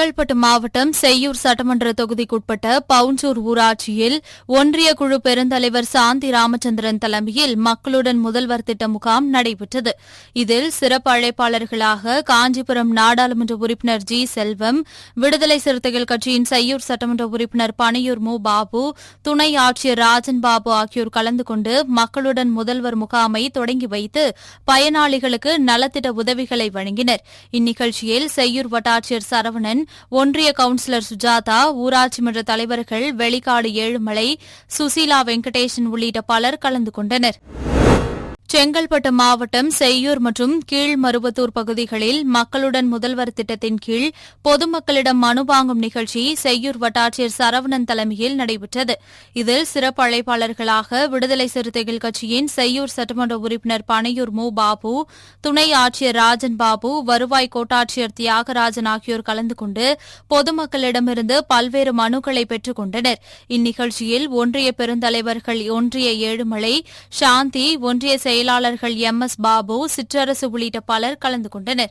செங்கல்பட்டு மாவட்டம் செய்யூர் சட்டமன்ற தொகுதிக்குட்பட்ட பவுஞ்சூர் ஊராட்சியில் ஒன்றிய குழு பெருந்தலைவர் சாந்தி ராமச்சந்திரன் தலைமையில் மக்களுடன் முதல்வர் திட்ட முகாம் நடைபெற்றது. இதில் சிறப்பு அழைப்பாளர்களாக காஞ்சிபுரம் நாடாளுமன்ற உறுப்பினர் ஜி செல்வம் விடுதலை சிறுத்தைகள் கட்சியின் செய்யூர் சட்டமன்ற உறுப்பினர் பனையூர் மு பாபு துணை ஆட்சியர் ராஜன் பாபு ஆகியோர் கலந்து கொண்டு மக்களுடன் முதல்வர் முகாமை தொடங்கி வைத்து பயனாளிகளுக்கு நலத்திட்ட உதவிகளை வழங்கினர். இந்நிகழ்ச்சியில் செய்யூர் வட்டாட்சியர் சரவணன் ஒன்றிய கவுன்சிலர் சுஜாதா ஊராட்சி மன்ற தலைவர்கள் வெளிக்காடு ஏழுமலை சுசீலா வெங்கடேசன் உள்ளிட்ட பலர் கலந்து கொண்டனர். செங்கல்பட்டு மாவட்டம் செய்யூர் மற்றும் கீழ்மருவத்தூர் பகுதிகளில் மக்களுடன் முதல்வர் திட்டத்தின் கீழ் பொதுமக்களிடம் மனு வாங்கும் நிகழ்ச்சி செய்யூர் வட்டாட்சியர் சரவணன் தலைமையில் நடைபெற்றது. இதில் சிறப்பு அழைப்பாளர்களாக விடுதலை சிறுத்தைகள் கட்சியின் செய்யூர் சட்டமன்ற உறுப்பினர் பனையூர் மு. பாபு துணை ஆட்சியர் ராஜன் பாபு வருவாய் கோட்டாட்சியர் தியாகராஜன் ஆகியோர் கலந்து கொண்டு பொதுமக்களிடமிருந்து பல்வேறு மனுக்களை பெற்றுக் கொண்டனர். இந்நிகழ்ச்சியில் ஒன்றிய பெருந்தலைவர்கள் ஒன்றிய ஏழுமலை சாந்தி ஒன்றிய செயலாளர்கள் எம் எஸ் பாபு சிற்றரசு உள்ளிட்ட பலர் கலந்து கொண்டனர்.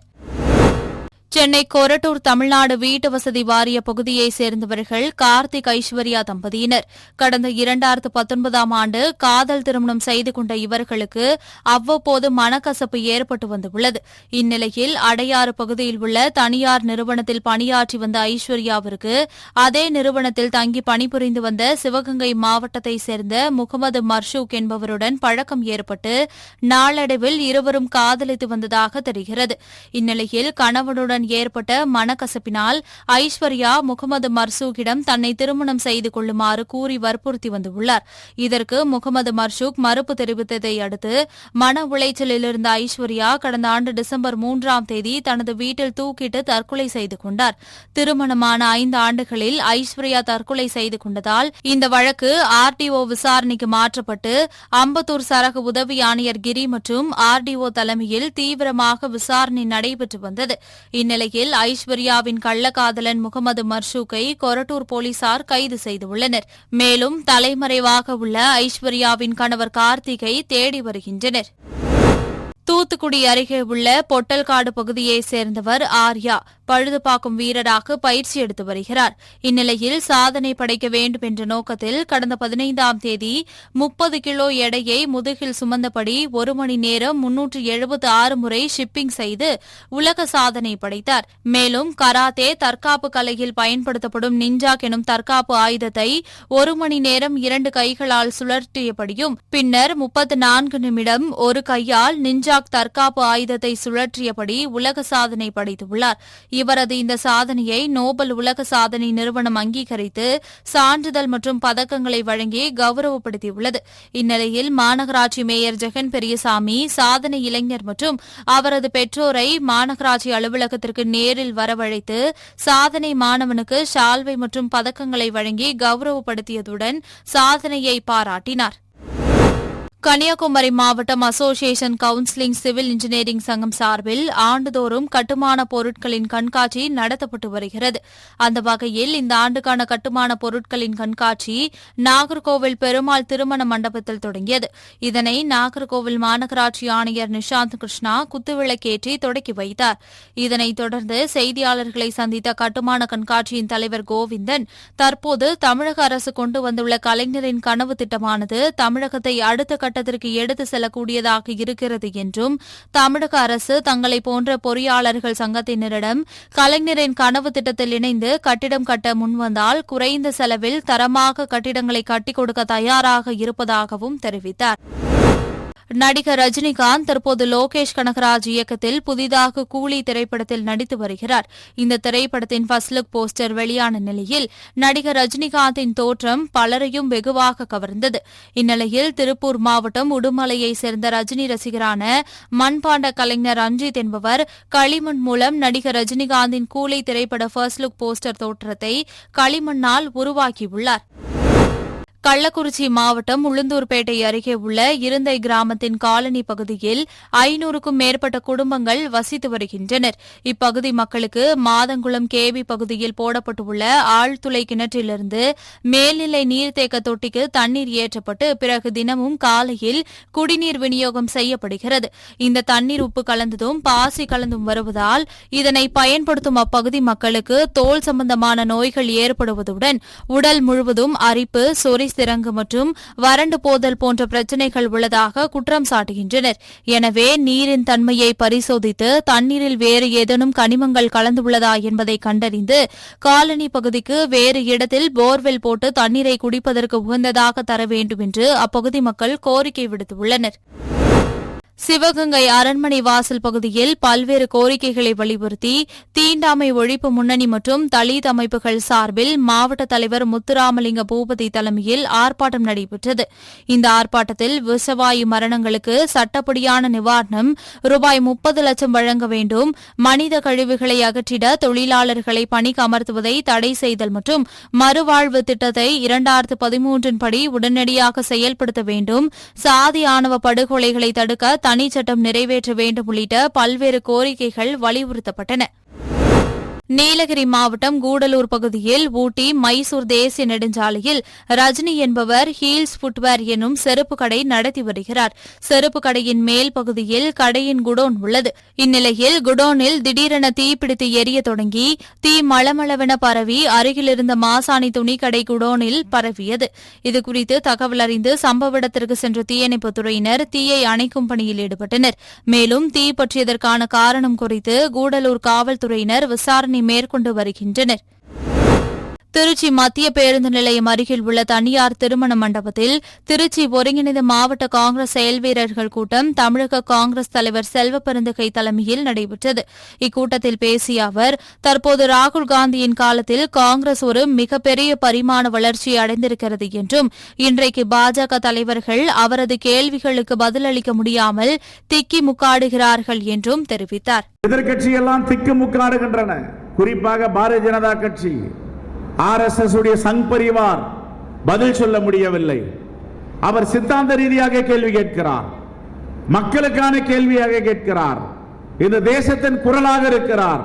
சென்னை கொரட்டூர் தமிழ்நாடு வீட்டு வசதி வாரிய பகுதியைச் சேர்ந்தவர்கள் கார்த்திக் ஐஸ்வர்யா தம்பதியினர். கடந்த இரண்டாயிரத்து பத்தொன்பதாம் ஆண்டு காதல் திருமணம் செய்து கொண்ட இவர்களுக்கு அவ்வப்போது மனக்கசப்பு ஏற்பட்டு வந்துள்ளது. இந்நிலையில் அடையாறு பகுதியில் உள்ள தனியார் நிறுவனத்தில் பணியாற்றி வந்த ஐஸ்வர்யாவிற்கு அதே நிறுவனத்தில் தங்கி பணிபுரிந்து வந்த சிவகங்கை மாவட்டத்தைச் சேர்ந்த முகமது மர்ஷூக் என்பவருடன் பழக்கம் ஏற்பட்டு நாளடைவில் இருவரும் காதலித்து வந்ததாக தெரிகிறது. இந்நிலையில் கணவனுடன் மகனுடன் ஏற்பட்ட மனக்கசப்பினால் ஐஸ்வர்யா முகமது மர்சூக்கிடம் தன்னை திருமணம் செய்து கொள்ளுமாறு கூறி வற்புறுத்தி வந்துள்ளார். இதற்கு முகமது மர்சூக் மறுப்பு தெரிவித்ததை அடுத்து மன உளைச்சலில் இருந்த ஐஸ்வர்யா கடந்த ஆண்டு டிசம்பர் மூன்றாம் தேதி தனது வீட்டில் தூக்கிட்டு தற்கொலை செய்து கொண்டார். திருமணமான ஐந்து ஆண்டுகளில் ஐஸ்வர்யா தற்கொலை செய்து கொண்டதால் இந்த வழக்கு ஆர்டிஓ விசாரணைக்கு மாற்றப்பட்டு அம்பத்தூர் சரக உதவி ஆணையர் கிரி மற்றும் ஆர்டிஓ தலைமையில் தீவிரமாக விசாரணை நடைபெற்று வந்தது. இந்நிலையில் ஐஸ்வர்யாவின் கள்ளக்காதலன் முகமது மர்ஷூக்கை கொரட்டூர் போலீசார் கைது செய்துள்ளனர். மேலும் தலைமறைவாக உள்ள ஐஸ்வர்யாவின் கணவர் கார்த்திகை தேடி வருகின்றனர். தூத்துக்குடி அருகே உள்ள பொட்டல்காடு பகுதியைச் சேர்ந்தவர் ஆர்யா. பழுதுபாக்கும் வீரராக பயிற்சி எடுத்து வருகிறார். இந்நிலையில் சாதனை படைக்க வேண்டும் என்ற நோக்கத்தில் கடந்த பதினைந்தாம் தேதி முப்பது கிலோ எடையை முதுகில் சுமந்தபடி ஒரு மணி நேரம் முன்னூற்று எழுபத்து ஆறு முறை ஷிப்பிங் செய்து உலக சாதனை படைத்தார். மேலும் கராத்தே தற்காப்பு கலையில் பயன்படுத்தப்படும் நிஞ்சாக் எனும் தற்காப்பு ஆயுதத்தை ஒரு மணி நேரம் இரண்டு கைகளால் சுழற்றியபடியும் பின்னர் முப்பத்து நான்கு நிமிடம் ஒரு கையால் நிஞ்சாக் தற்காப்பு ஆயுதத்தை சுழற்றியபடி உலக சாதனை படைத்துள்ளார். இவரது இந்த சாதனையை நோபல் உலக சாதனை நிறுவனம் அங்கீகரித்து சான்றிதழ் மற்றும் பதக்கங்களை வழங்கி கௌரவப்படுத்தியுள்ளது. இந்நிலையில் மாநகராட்சி மேயர் ஜெகன் பெரியசாமி சாதனை இளைஞர் மற்றும் அவரது பெற்றோரை மாநகராட்சி அலுவலகத்திற்கு நேரில் வரவழைத்து சாதனை மாணவனுக்கு ஷால்வை மற்றும் பதக்கங்களை வழங்கி கௌரவப்படுத்தியதுடன் சாதனையை பாராட்டினார். கன்னியாகுமரி மாவட்டம் அசோசியேஷன் கவுன்சிலிங் சிவில் இன்ஜினியரிங் சங்கம் சார்பில் ஆண்டுதோறும் கட்டுமான பொருட்களின் கண்காட்சி நடத்தப்பட்டு வருகிறது. அந்த வகையில் இந்த ஆண்டுக்கான கட்டுமான பொருட்களின் கண்காட்சி நாகர்கோவில் பெருமாள் திருமண மண்டபத்தில் தொடங்கியது. இதனை நாகர்கோவில் மாநகராட்சி ஆணையர் நிஷாந்த் கிருஷ்ணா குத்துவிளக்கேற்றி தொடக்கி வைத்தார். இதனைத் தொடர்ந்து செய்தியாளர்களை சந்தித்த கட்டுமான கண்காட்சியின் தலைவர் கோவிந்தன் தற்போது தமிழக அரசு கொண்டு வந்துள்ள கலைஞரின் கனவு திட்டமானது தமிழகத்தை அடுத்த கட்டத்திற்கு எடுத்து செல்லக்கூடியதாக இருக்கிறது என்றும் தமிழக அரசு தங்களை போன்ற பொறியாளர்கள் சங்கத்தினரிடம் கலைஞரின் கனவு திட்டத்தில் இணைந்து கட்டிடம் கட்ட முன்வந்தால் குறைந்த செலவில் தரமாக கட்டிடங்களை கட்டிக் கொடுக்க தயாராக இருப்பதாகவும் தெரிவித்தார். நடிகர் ரஜினிகாந்த் தற்போது லோகேஷ் கனகராஜ் இயக்கத்தில் புதிதாக கூலி திரைப்படத்தில் நடித்து வருகிறார். இந்த திரைப்படத்தின் ஃபர்ஸ்ட் லுக் போஸ்டர் வெளியான நிலையில் நடிகர் ரஜினிகாந்தின் தோற்றம் பலரையும் வெகுவாக கவர்ந்தது. இந்நிலையில் திருப்பூர் மாவட்டம் உடுமலையைச் சேர்ந்த ரஜினி ரசிகரான மண்பாண்ட கலைஞர் ரஞ்சித் என்பவர் களிமண் மூலம் நடிகர் ரஜினிகாந்தின் கூலி திரைப்பட ஃபர்ஸ்ட் லுக் போஸ்டர் தோற்றத்தை களிமண்ணால் உருவாக்கியுள்ளார். கள்ளக்குறிச்சி மாவட்டம் உளுந்தூர்பேட்டை அருகே உள்ள இருந்தை கிராமத்தின் காலனி பகுதியில் ஐநூறுக்கும் மேற்பட்ட குடும்பங்கள் வசித்து வருகின்றனர். இப்பகுதி மக்களுக்கு மாதங்குளம் கேவி பகுதியில் போடப்பட்டுள்ள ஆழ்துளை கிணற்றிலிருந்து மேல்நிலை நீர்த்தேக்க தொட்டிக்கு தண்ணீர் ஏற்றப்பட்டு பிறகு தினமும் காலையில் குடிநீர் விநியோகம் செய்யப்படுகிறது. இந்த தண்ணீர் உப்பு கலந்ததும் பாசி கலந்தும் வருவதால் இதனை பயன்படுத்தும் அப்பகுதி மக்களுக்கு தோல் சம்பந்தமான நோய்கள் ஏற்படுவதுடன் உடல் முழுவதும் அரிப்பு சொறி சிரங்கு மற்றும் வறண்டு போதல் போன்ற பிரச்சினைகள் உள்ளதாக குற்றம் சாட்டுகின்றனர். எனவே நீரின் தன்மையை பரிசோதித்து தண்ணீரில் வேறு ஏதேனும் கனிமங்கள் கலந்துள்ளதா என்பதை கண்டறிந்து காலனி பகுதிக்கு வேறு இடத்தில் போர்வெல் போட்டு தண்ணீரை குடிப்பதற்கு உகந்ததாக தர வேண்டும் என்று அப்பகுதி மக்கள் கோரிக்கை விடுத்துள்ளனர். சிவகங்கை அரண்மனை வாசல் பகுதியில் பல்வேறு கோரிக்கைகளை வலியுறுத்தி தீண்டாமை ஒழிப்பு முன்னணி மற்றும் தலித் அமைப்புகள் சார்பில் மாவட்ட தலைவர் முத்துராமலிங்க பூபதி தலைமையில் ஆர்ப்பாட்டம் நடைபெற்றது. இந்த ஆர்ப்பாட்டத்தில் விஷவாயு மரணங்களுக்கு சட்டப்படியான நிவாரணம் ரூபாய் முப்பது லட்சம் வழங்க வேண்டும் மனித கழிவுகளை அகற்றிட தொழிலாளர்களை பணிக்கு அமர்த்துவதை தடை செய்தல் மற்றும் மறுவாழ்வு திட்டத்தை இரண்டாயிரத்து பதிமூன்றின் படி உடனடியாக செயல்படுத்த வேண்டும் சாதி ஆணவ படுகொலைகளை தடுக்க தனிச்சட்டம் நிறைவேற்ற வேண்டும் உள்ளிட்ட பல்வேறு கோரிக்கைகள் வலியுறுத்தப்பட்டன. நீலகிரி மாவட்டம் கூடலூர் பகுதியில் ஊட்டி மைசூர் தேசிய நெடுஞ்சாலையில் ரஜினி என்பவர் ஹீல்ஸ் ஃபுட்வேர் எனும் செருப்பு கடை நடத்தி வருகிறார். செருப்பு கடையின் மேல் பகுதியில் கடையின் குடோன் உள்ளது. இந்நிலையில் குடோனில் திடீரென தீப்பிடித்து எரிய தொடங்கி தீ மளமளவென பரவி அருகிலிருந்த மாசாணி துணிக்கடை குடோனில் பரவியது. இதுகுறித்து தகவல் அறிந்து சம்பவ இடத்திற்கு சென்ற தீயணைப்புத் துறையினர் தீயை அணைக்கும் பணியில் ஈடுபட்டனர். மேலும் தீ பற்றியதற்கான காரணம் குறித்து கூடலூர் காவல்துறையினர் விசாரணை பணி மேற்கொண்டு வருகின்றனர். திருச்சி மத்திய பேருந்து நிலையம் அருகில் உள்ள தனியார் திருமண மண்டபத்தில் திருச்சி ஒருங்கிணைந்த மாவட்ட காங்கிரஸ் செயல் வீரர்கள் கூட்டம் தமிழக காங்கிரஸ் தலைவர் செல்வ பெருந்தகை தலைமையில் நடைபெற்றது. இக்கூட்டத்தில் பேசிய அவர் தற்போது ராகுல் காந்தியின் காலத்தில் காங்கிரஸ் ஒரு மிகப்பெரிய பரிமாண வளர்ச்சி அடைந்திருக்கிறது என்றும் இன்றைக்கு பாஜக தலைவர்கள் அவரது கேள்விகளுக்கு பதிலளிக்க முடியாமல் திக்கி முக்காடுகிறார்கள் என்றும் தெரிவித்தார். எதிர்கட்சியெல்லாம் திக்கு முக்காடுகின்றன. குறிப்பாக பாரதிய ஜனதா கட்சி ஆர்எஸ்எஸ் உடைய சங் பரிவார் பதில் சொல்ல முடியவில்லை. அவர் சித்தாந்த ரீதியாக கேள்வி கேட்கிறார். மக்களுக்கான கேள்வியாக கேட்கிறார். இந்த தேசத்தின் குரலாக இருக்கிறார்.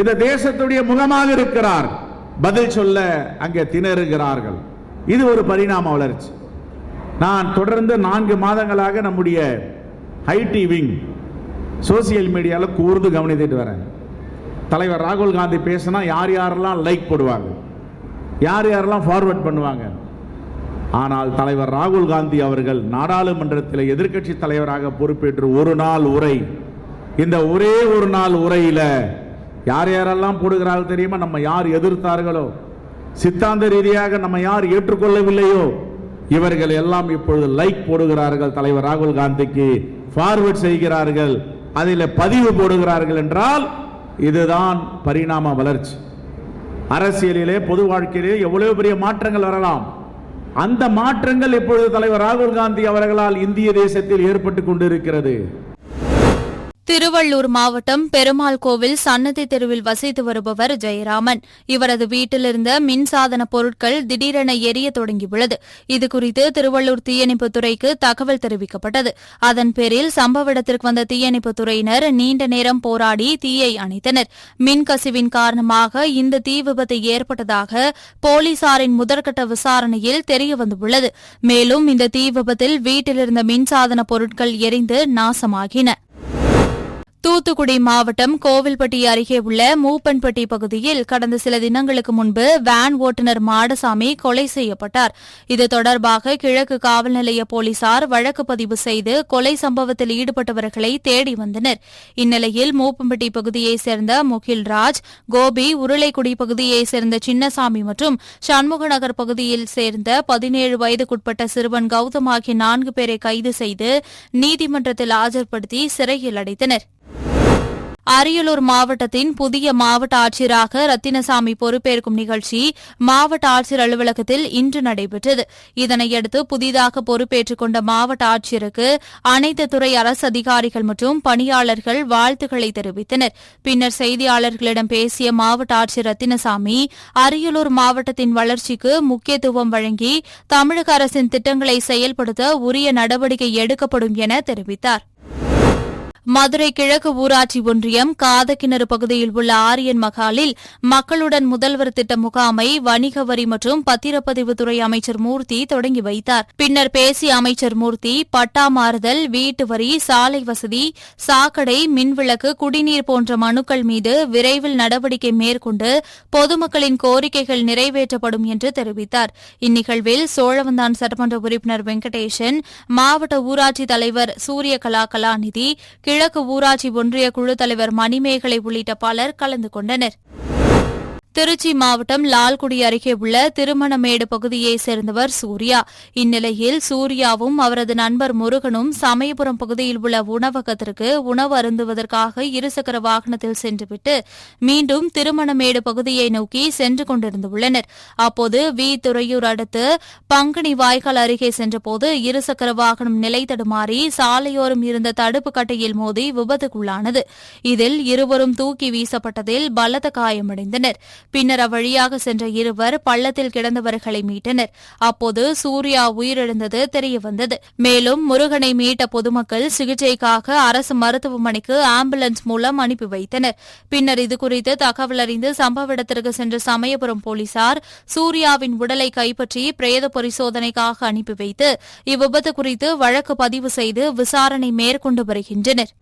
இந்த தேசத்துடைய முகமாக இருக்கிறார். பதில் சொல்ல அங்கே திணறுகிறார்கள். இது ஒரு பரிணாம வளர்ச்சி. நான் தொடர்ந்து நான்கு மாதங்களாக நம்முடைய ஐடி விங் சோசியல் மீடியாவில் கூர்ந்து கவனித்துட்டு வரேன். தலைவர் ராகுல் காந்தி பேசினா யார் யாரெல்லாம் லைக் போடுவாங்க? யார் யாரெல்லாம் ஃபார்வர்ட் பண்ணுவாங்க? ஆனால் தலைவர் ராகுல் காந்தி அவர்கள் நாடாளுமன்றத்தில் எதிர்க்கட்சி தலைவராக பொறுப்பேற்று ஒரு நாள் உரை. இந்த ஒரே ஒரு நாள் உரையில யார் யாரெல்லாம் போடுகிறார்கள் தெரியுமா? நம்ம யார் எதிர்த்தார்களோ? சித்தாந்த ரீதியாக நம்ம யார் ஏற்றுக்கொள்ளவில்லையோ? இவர்கள் எல்லாம் இப்பொழுது லைக் போடுகிறார்கள் தலைவர் ராகுல் காந்திக்கு. ஃபார்வர்ட் செய்கிறார்கள். அதில் பதிவு போடுகிறார்கள் என்றால் இதுதான் பரிணாம வளர்ச்சி. அரசியலிலே பொது வாழ்க்கையிலே எவ்வளவு பெரிய மாற்றங்கள் வரலாம். அந்த மாற்றங்கள் இப்பொழுது தலைவர் ராகுல் காந்தி அவர்களால் இந்திய தேசத்தில் ஏற்பட்டு கொண்டிருக்கிறது. திருவள்ளூர் மாவட்டம் பெருமாள் கோவில் சன்னதி தெருவில் வசித்து வருபவர் ஜெயராமன். இவரது வீட்டிலிருந்த மின்சாதன பொருட்கள் திடீரென எரிய தொடங்கியுள்ளது. இதுகுறித்து திருவள்ளூர் தீயணைப்புத்துறைக்கு தகவல் தெரிவிக்கப்பட்டது. அதன் பேரில் சம்பவ இடத்திற்கு வந்த தீயணைப்புத்துறையினர் நீண்ட நேரம் போராடி தீயை அணைத்தனர். மின்கசிவின் காரணமாக இந்த தீ விபத்து ஏற்பட்டதாக போலீசாரின் முதற்கட்ட விசாரணையில் தெரியவந்துள்ளது மேலும் இந்த தீ விபத்தில் வீட்டிலிருந்த மின்சாதன பொருட்கள் எரிந்து நாசமாகின. தூத்துக்குடி மாவட்டம் கோவில்பட்டி அருகே உள்ள மூப்பன்பட்டி பகுதியில் கடந்த சில தினங்களுக்கு முன்பு வேன் ஓட்டுநர் மாடசாமி கொலை செய்யப்பட்டார். இது தொடர்பாக கிழக்கு காவல் நிலைய போலீசார் வழக்கு பதிவு செய்து கொலை சம்பவத்தில் ஈடுபட்டவர்களை தேடி வந்தனர். இந்நிலையில் மூப்பம்பட்டி பகுதியைச் சேர்ந்த முகில்ராஜ் கோபி உருளைக்குடி பகுதியைச் சேர்ந்த சின்னசாமி மற்றும் சண்முகநகர் பகுதியில் சேர்ந்த பதினேழு வயதுக்குட்பட்ட சிறுவன் கௌதம் ஆகிய நான்கு பேரை கைது செய்து நீதிமன்றத்தில் ஆஜர்படுத்தி சிறையில் அடைத்தனர். அரியலூர் மாவட்டத்தின் புதிய மாவட்ட ஆட்சியராக ரத்தினசாமி பொறுப்பேற்கும் நிகழ்ச்சி மாவட்ட ஆட்சியர் அலுவலகத்தில் இன்று நடைபெற்றது. இதனையடுத்து புதிதாக பொறுப்பேற்றுக் கொண்ட மாவட்ட ஆட்சியருக்கு அனைத்து துறை அரசு அதிகாரிகள் மற்றும் பணியாளர்கள் வாழ்த்துக்களை தெரிவித்தனர். பின்னர் செய்தியாளர்களிடம் பேசிய மாவட்ட ஆட்சியர் ரத்தினசாமி அரியலூர் மாவட்டத்தின் வளர்ச்சிக்கு முக்கியத்துவம் வழங்கி தமிழக அரசின் திட்டங்களை செயல்படுத்த உரிய நடவடிக்கை எடுக்கப்படும் என தெரிவித்தார். மதுரை கிழக்கு ஊராட்சி ஒன்றியம் காதக்கிணறு பகுதியில் உள்ள ஆரியன் மகாலில் மக்களுடன் முதல்வர் திட்ட முகாமை வணிக வரி மற்றும் பத்திரப்பதிவுத்துறை அமைச்சர் மூர்த்தி தொடங்கி வைத்தார். பின்னர் பேசிய அமைச்சர் மூர்த்தி பட்டா மாறுதல் வீட்டு வரி சாலை வசதி சாக்கடை மின்விளக்கு குடிநீர் போன்ற மனுக்கள் மீது விரைவில் நடவடிக்கை மேற்கொண்டு பொதுமக்களின் கோரிக்கைகள் நிறைவேற்றப்படும் என்று தெரிவித்தார். இந்நிகழ்வில் சோழவந்தான் சட்டமன்ற உறுப்பினர் வெங்கடேசன் மாவட்ட ஊராட்சி தலைவர் சூரியகலா கலாநிதி கிழக்கு ஊராட்சி ஒன்றிய குழு தலைவர் மணிமேகலை உள்ளிட்ட பலர் கலந்து கொண்டனர். திருச்சி மாவட்டம் லால்குடி அருகே உள்ள திருமணமேடு பகுதியைச் சேர்ந்தவர் சூர்யா. இந்நிலையில் சூர்யாவும் அவரது நண்பர் முருகனும் சமயபுரம் பகுதியில் உள்ள உணவகத்திற்கு உணவு அருந்துவதற்காக இருசக்கர வாகனத்தில் சென்றுவிட்டு மீண்டும் திருமணமேடு பகுதியை நோக்கி சென்று கொண்டிருந்துள்ளனர். அப்போது வி. துறையூர் அடுத்து பங்குனி வாய்க்கால் அருகே சென்றபோது இருசக்கர வாகனம் நிலை தடுமாறி சாலையோரம் இருந்த தடுப்பு கட்டையில் மோதி விபத்துக்குள்ளானது. இதில் இருவரும் தூக்கி வீசப்பட்டதில் பலத்த காயமடைந்தனர். பின்னர் அவ்வழியாக சென்ற இருவர் பள்ளத்தில் கிடந்தவர்களை மீட்டனர். அப்போது சூர்யா உயிரிழந்தது தெரியவந்தது. மேலும் முருகனை மீட்ட பொதுமக்கள் சிகிச்சைக்காக அரசு மருத்துவமனைக்கு ஆம்புலன்ஸ் மூலம் அனுப்பி வைத்தனர். பின்னர் இதுகுறித்து தகவல் அறிந்து சம்பவ இடத்திற்கு சென்ற சமயபுரம் போலீசார் சூர்யாவின் உடலை கைப்பற்றி பிரேத பரிசோதனைக்காக அனுப்பி வைத்து இவ்விபத்து குறித்து வழக்கு பதிவு செய்து விசாரணை மேற்கொண்டு வருகின்றனர்.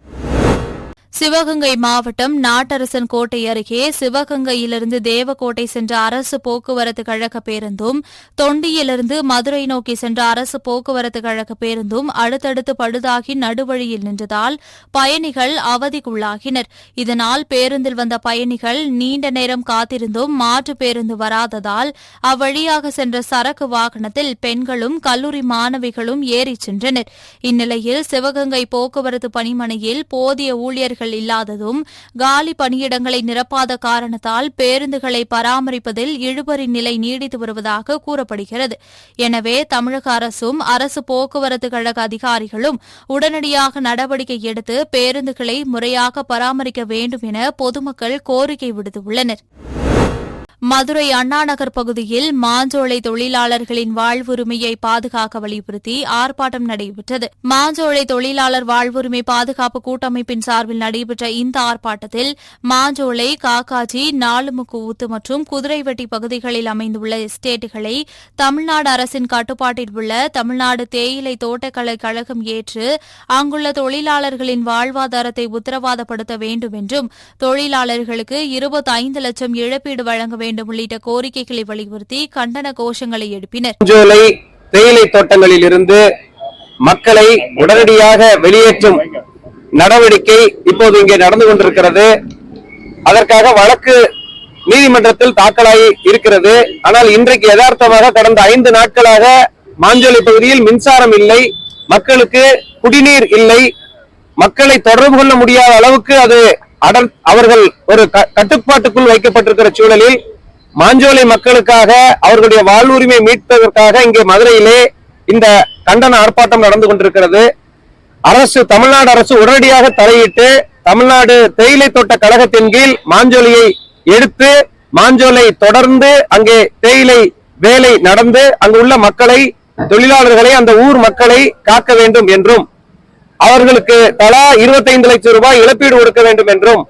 சிவகங்கை மாவட்டம் நாட்டரசன் கோட்டை அருகே சிவகங்கையிலிருந்து தேவக்கோட்டை சென்ற அரசு போக்குவரத்து கழக பேருந்தும் தொண்டியிலிருந்து மதுரை நோக்கி சென்ற அரசு போக்குவரத்து கழக பேருந்தும் அடுத்தடுத்து பழுதாகி நடுவழியில் நின்றதால் பயணிகள் அவதிக்குள்ளாகினர். இதனால் பேருந்தில் வந்த பயணிகள் நீண்ட நேரம் காத்திருந்தும் மாற்று பேருந்து வராததால் அவ்வழியாக சென்ற சரக்கு வாகனத்தில் பெண்களும் கல்லூரி மாணவிகளும் ஏறிச் சென்றனர். இந்நிலையில் சிவகங்கை போக்குவரத்து பணிமனையில் போதிய ஊழியர்கள் இல்லாததும் காலி பணியிடங்களை நிரப்பாத காரணத்தால் பேருந்துகளை பராமரிப்பதில் இழுபறி நிலை நீடித்து வருவதாக கூறப்படுகிறது. எனவே தமிழக அரசும் அரசு போக்குவரத்து கழக அதிகாரிகளும் உடனடியாக நடவடிக்கை எடுத்து பேருந்துகளை முறையாக பராமரிக்க வேண்டும் என பொதுமக்கள் கோரிக்கை விடுத்துள்ளனா் மதுரை அண்ணாநகர் பகுதியில் மாஞ்சோலை தொழிலாளர்களின் வாழ்வுரிமையை பாதுகாக்க வலியுறுத்தி ஆர்ப்பாட்டம் நடைபெற்றது. மாஞ்சோலை தொழிலாளர் வாழ்வுரிமை பாதுகாப்பு கூட்டமைப்பின் சார்பில் நடைபெற்ற இந்த ஆர்ப்பாட்டத்தில் மாஞ்சோலை காக்காஜி நாலுமுக்கு ஊத்து மற்றும் குதிரைவெட்டி பகுதிகளில் அமைந்துள்ள எஸ்டேட்டுகளை தமிழ்நாடு அரசின் கட்டுப்பாட்டில் உள்ள தமிழ்நாடு தேயிலை தோட்டக்கலை கழகம் ஏற்று அங்குள்ள தொழிலாளர்களின் வாழ்வாதாரத்தை உத்தரவாதப்படுத்த வேண்டும் என்றும் தொழிலாளர்களுக்கு இருபத்தைந்து லட்சம் இழப்பீடு வழங்க வேண்டும் வேண்டும் உள்ளிட்ட கோரிக்கைகளை வலியுறுத்தி கண்டன கோஷங்களை எழுப்பினர். ஜூலை தேயிலை தோட்டங்களில் இருந்து மக்களை உடனடியாக வெளியேற்றும் நடவடிக்கை இப்போது இங்கே நடந்து கொண்டிருக்கிறது. அதற்காக வழக்கு நீதிமன்றத்தில் தாக்கலாகி இருக்கிறது. ஆனால் இன்றைக்கு யதார்த்தமாக கடந்த ஐந்து நாட்களாக மாஞ்சோலை பகுதியில் மின்சாரம் இல்லை மக்களுக்கு குடிநீர் இல்லை. மக்களை தொடர்பு கொள்ள முடியாத அளவுக்கு அது அடர் அவர்கள் ஒரு கட்டுப்பாட்டுக்குள் வைக்கப்பட்டிருக்கிற சூழலில் மாஞ்சோலை மக்களுக்காக அவர்களுடைய வாழ்வுரிமை மீட்பதற்காக இங்கே மதுரையிலே இந்த கண்டன ஆர்ப்பாட்டம் நடந்து கொண்டிருக்கிறது. அரசு தமிழ்நாடு அரசு உடனடியாக தலையிட்டு தமிழ்நாடு தேயிலை தோட்ட கழகத்தின் கீழ் மாஞ்சோலையை எடுத்து மாஞ்சோலை தொடர்ந்து அங்கே தேயிலை வேலை நடந்து அங்குள்ள மக்களை தொழிலாளர்களை அந்த ஊர் மக்களை காக்க வேண்டும் என்றும் அவர்களுக்கு தலா 25 லட்சம் ரூபாய் இழப்பீடு கொடுக்க வேண்டும் என்றும்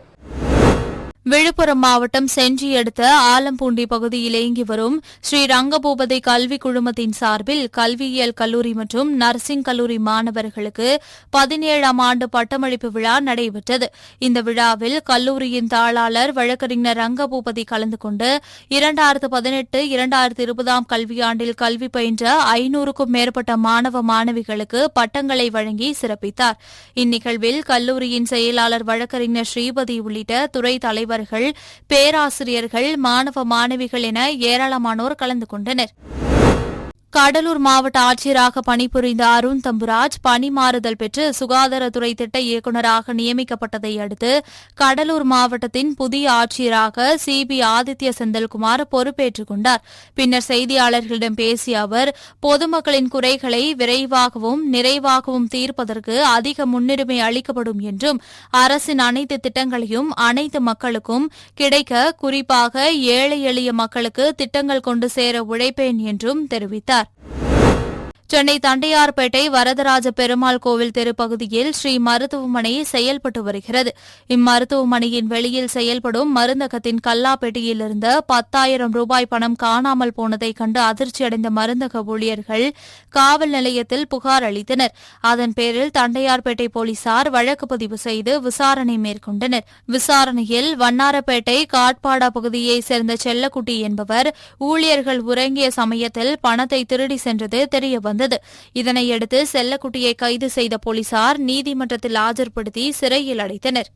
விழுப்புரம் மாவட்டம் செஞ்சி அடுத்த ஆலம்பூண்டி பகுதியில் இயங்கி வரும் ஸ்ரீ ரங்கபூபதி கல்வி குழுமத்தின் சார்பில் கல்வியியல் கல்லூரி மற்றும் நர்சிங் கல்லூரி மாணவர்களுக்கு பதினேழாம் ஆண்டு பட்டமளிப்பு விழா நடைபெற்றது. இந்த விழாவில் கல்லூரியின் தாளாளர் வழக்கறிஞர் ரங்கபூபதி கலந்து கொண்டு இரண்டாயிரத்து பதினெட்டு இரண்டாயிரத்து இருபதாம் கல்வியாண்டில் கல்வி பயின்ற ஐநூறுக்கும் மேற்பட்ட மாணவ மாணவிகளுக்கு பட்டங்களை வழங்கி சிறப்பித்தார். இந்நிகழ்வில் கல்லூரியின் செயலாளர் வழக்கறிஞர் ஸ்ரீபதி உள்ளிட்ட துறை தலைவர் மாணவர்கள் பேராசிரியர்கள் மாணவ மாணவிகள் என ஏராளமானோர் கலந்து கொண்டனர். கடலூர் மாவட்ட ஆட்சியராக பணிபுரிந்த அருண் தம்புராஜ் பணி மாறுதல் பெற்று சுகாதாரத்துறை திட்ட இயக்குநராக நியமிக்கப்பட்டதை அடுத்து கடலூர் மாவட்டத்தின் புதிய ஆட்சியராக சி பி ஆதித்ய செந்தில்குமார் பொறுப்பேற்றுக் கொண்டார். பின்னர் செய்தியாளர்களிடம் பேசிய அவர் பொதுமக்களின் குறைகளை விரைவாகவும் நிறைவாகவும் தீர்ப்பதற்கு அதிக முன்னுரிமை அளிக்கப்படும் என்றும் அரசின் அனைத்து திட்டங்களையும் அனைத்து மக்களுக்கும் கிடைக்க குறிப்பாக ஏழை எளிய மக்களுக்கு திட்டங்கள் கொண்டு சேர உழைப்பேன் என்றும் தெரிவித்தார். சென்னை தண்டையார்பேட்டை வரதராஜ பெருமாள் கோவில் தெருப்பகுதியில் ஸ்ரீ மருத்துவமனை செயல்பட்டு வருகிறது. இம்மருத்துவமனையின் வெளியில் செயல்படும் மருந்தகத்தின் கல்லாப்பெட்டியில் இருந்த பத்தாயிரம் ரூபாய் பணம் காணாமல் போனதை கண்டு அதிர்ச்சியடைந்த மருந்தக ஊழியர்கள் காவல் நிலையத்தில் புகார் அளித்தனர். அதன் பேரில் தண்டையார்பேட்டை போலீசார் வழக்கு பதிவு செய்து விசாரணை மேற்கொண்டனர். விசாரணையில் வண்ணாரப்பேட்டை காட்பாடா பகுதியைச் சேர்ந்த செல்லக்குட்டி என்பவர் ஊழியர்கள் உறங்கிய சமயத்தில் பணத்தை திருடி சென்றது தெரியவந்தது. இதனையடுத்து செல்லக்குட்டியை கைது செய்த போலீசார் நீதிமன்றத்தில் ஆஜர்படுத்தி சிறையில் அடைத்தனர்.